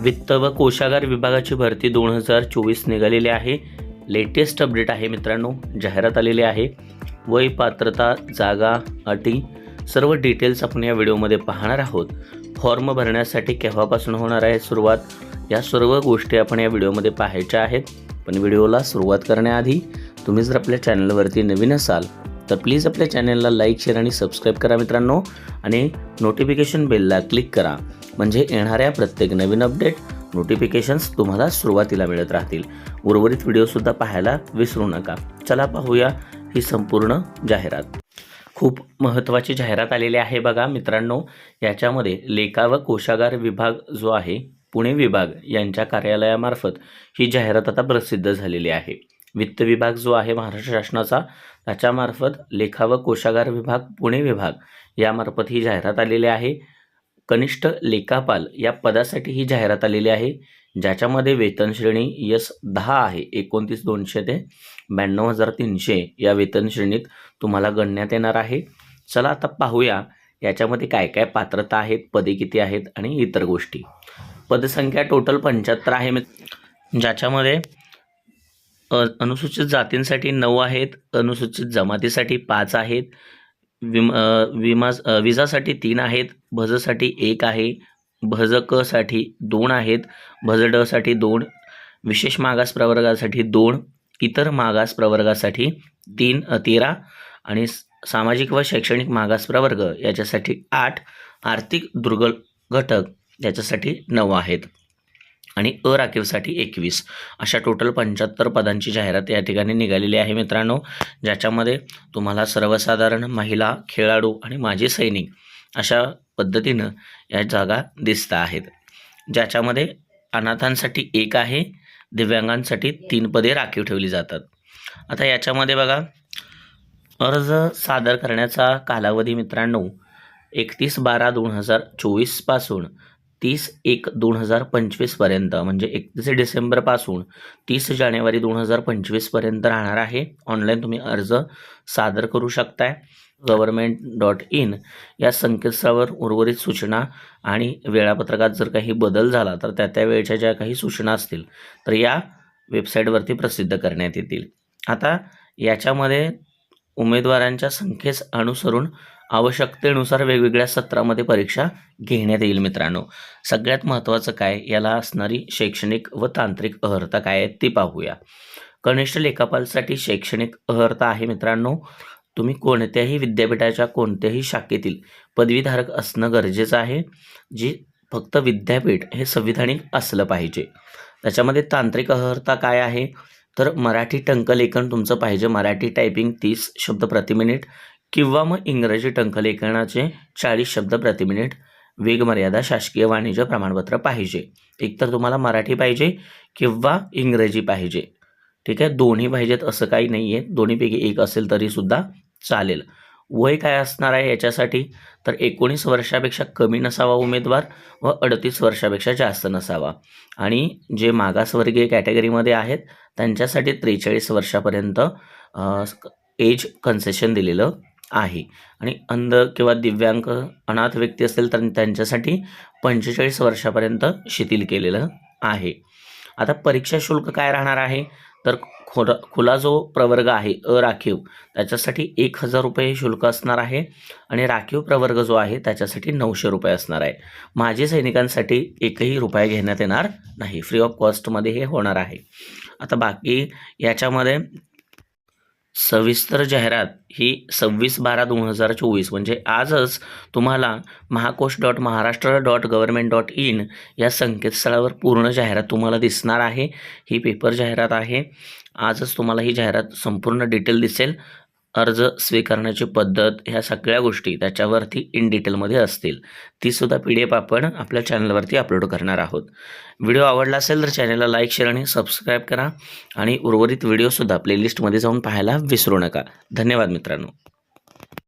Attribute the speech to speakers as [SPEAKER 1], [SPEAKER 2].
[SPEAKER 1] वित्त व कोशागार विभागाची भरती दोन हजार चोवीस निघालेली आहे. लेटेस्ट अपडेट आहे मित्रांनो. जाहिरात आलेली आहे. वय पात्रता जागा अटी सर्व डिटेल्स आपण या व्हिडिओमध्ये पाहणार आहोत. फॉर्म भरण्यासाठी केव्हापासून होणार आहे सुरुवात? या सर्व गोष्टी आपण या व्हिडिओमध्ये पाहायच्या आहेत. पण व्हिडिओला सुरुवात करण्याआधी तुम्ही जर आपल्या चॅनलवरती नवीन असाल तर प्लीज आपल्या चॅनलला लाईक शेअर आणि सबस्क्राईब करा मित्रांनो. आणि नोटिफिकेशन बेलला क्लिक करा. म्हणजे येणाऱ्या प्रत्येक नवीन अपडेट नोटिफिकेशन्स तुम्हाला सुरुवातीला मिळत राहतील. उर्वरित व्हिडिओसुद्धा पाहायला विसरू नका. चला पाहूया ही संपूर्ण जाहिरात. खूप महत्त्वाची जाहिरात आलेली आहे बघा मित्रांनो. याच्यामध्ये लेखा व कोशागार विभाग जो आहे पुणे विभाग यांच्या कार्यालयामार्फत ही जाहिरात आता प्रसिद्ध झालेली आहे. वित्त विभाग जो आहे महाराष्ट्र शासनाचा त्याच्यामार्फत लेखा व कोशागार विभाग पुणे विभाग यामार्फत ही जाहिरात आलेली आहे. कनिष्ठ लेखापाल या पदासाठी ही जाहिरात आलेली आहे ज्याच्यामध्ये वेतन श्रेणी यस दहा आहे एकोणतीस दोनशे ते ब्याण्णव हजार तीनशे या वेतन श्रेणीत तुम्हाला गणण्यात येणार आहे. चला आता पाहूया याच्यामध्ये काय काय पात्रता आहेत पदे किती आहेत आणि इतर गोष्टी. पदसंख्या टोटल पंच्याहत्तर आहे ज्याच्यामध्ये अनुसूचित जातींसाठी नऊ आहेत अनुसूचित जमातीसाठी पाच आहेत विम विमा विजासाठी तीन आहेत भजसाठी एक आहे भज दोन आहेत भज दोन विशेष मागास प्रवर्गासाठी दोन इतर मागास प्रवर्गासाठी तीन तेरा आणि स- सामाजिक व शैक्षणिक मागास प्रवर्ग याच्यासाठी आठ आर्थिक दुर्बल घटक याच्यासाठी नऊ आहेत. आणि अराखीवसाठी एकवीस. अशा टोटल पंच्याहत्तर पदांची जाहिरात या ठिकाणी निघालेली आहे मित्रांनो ज्याच्यामध्ये तुम्हाला सर्वसाधारण महिला खेळाडू आणि माजी सैनिक अशा पद्धतीनं या जागा दिसत आहेत. ज्याच्यामध्ये अनाथांसाठी एक आहे दिव्यांगांसाठी तीन पदे राखीव ठेवली जातात. आता याच्यामध्ये बघा अर्ज सादर करण्याचा कालावधी मित्रांनो एकतीस बारा दोन हजार चोवीसपासून तीस एक दोन हजार पंचवीसपर्यंत म्हणजे एकतीस डिसेंबरपासून तीस जानेवारी दोन हजार पंचवीसपर्यंत राहणार आहे. ऑनलाईन तुम्ही अर्ज सादर करू शकताय. गव्हर्मेंट डॉट इन या संकेतस्थळावर उर्वरित सूचना आणि वेळापत्रकात जर काही बदल झाला तर त्या त्या वेळच्या ज्या काही सूचना असतील तर या वेबसाईटवरती प्रसिद्ध करण्यात येतील. आता याच्यामध्ये उमेदवारांच्या संख्येस अनुसरून आवश्यकतेनुसार वेगवेगळ्या सत्रामध्ये परीक्षा घेण्यात येईल मित्रांनो. सगळ्यात महत्त्वाचं काय? याला असणारी शैक्षणिक व तांत्रिक अहर्ता काय आहे ती पाहूया. कनिष्ठ लेखापालसाठी शैक्षणिक अहर्ता आहे मित्रांनो. तुम्ही कोणत्याही विद्यापीठाच्या कोणत्याही शाखेतील पदवीधारक असणं गरजेचं आहे जी फक्त विद्यापीठ हे संविधानिक असलं पाहिजे. त्याच्यामध्ये तांत्रिक अहर्ता काय आहे? तर मराठी टंकलेखन तुमचं पाहिजे. मराठी टायपिंग तीस शब्द प्रति मिनिट किंवा मग इंग्रजी टंकलेखनाचे चाळीस शब्द प्रति मिनिट वेगमर्यादा शासकीय वाणिज्य प्रमाणपत्र पाहिजे. एकतर तुम्हाला मराठी पाहिजे किंवा इंग्रजी पाहिजे. ठीक आहे? दोन्ही पाहिजेत असं काही नाही आहे दोन्हीपैकी एक असेल तरीसुद्धा चालेल. वय काय असणार आहे याच्यासाठी? तर एकोणीस वर्षापेक्षा कमी नसावा उमेदवार व अडतीस वर्षापेक्षा जास्त नसावा. आणि जे मागासवर्गीय कॅटेगरीमध्ये आहेत त्यांच्यासाठी त्रेचाळीस वर्षापर्यंत एज कन्सेशन दिलेलं आहे. आणि अंध किंवा दिव्यांग अनाथ व्यक्ती असेल तर त्यांच्यासाठी पंचेचाळीस वर्षापर्यंत शिथिल केलेलं आहे. आता परीक्षा शुल्क काय राहणार आहे? तर खोला खुला जो प्रवर्ग आहे अराखीव त्याच्यासाठी एक हजार रुपये शुल्क असणार आहे. आणि राखीव प्रवर्ग जो आहे त्याच्यासाठी नऊशे रुपये असणार आहे. माजी सैनिकांसाठी एकही रुपया घेण्यात येणार नाही. फ्री ऑफ कॉस्टमध्ये हे होणार आहे. आता बाकी याच्यामध्ये सविस्तर जाहिरात ही सव्वीस बारा दोन हजार चोवीस. म्हणजे आजच तुम्हाला Mahakosh dot Maharashtra dot government dot in या संकेतस्थळावर पूर्ण जाहिरात तुम्हाला दिसणार आहे. ही पेपर जाहिरात आहे. आजच तुम्हाला ही जाहिरात संपूर्ण डिटेल दिसेल. अर्ज स्वीकारण्याची पद्धत ह्या सगळ्या गोष्टी त्याच्यावरती इन डिटेलमध्ये असतील. तीसुद्धा पी डी एफ आपण आपल्या चॅनलवरती अपलोड करणार आहोत. व्हिडिओ आवडला असेल तर चॅनलला लाईक शेअर आणि सबस्क्राईब करा आणि उर्वरित व्हिडिओसुद्धा प्लेलिस्टमध्ये जाऊन पाहायला विसरू नका. धन्यवाद मित्रांनो.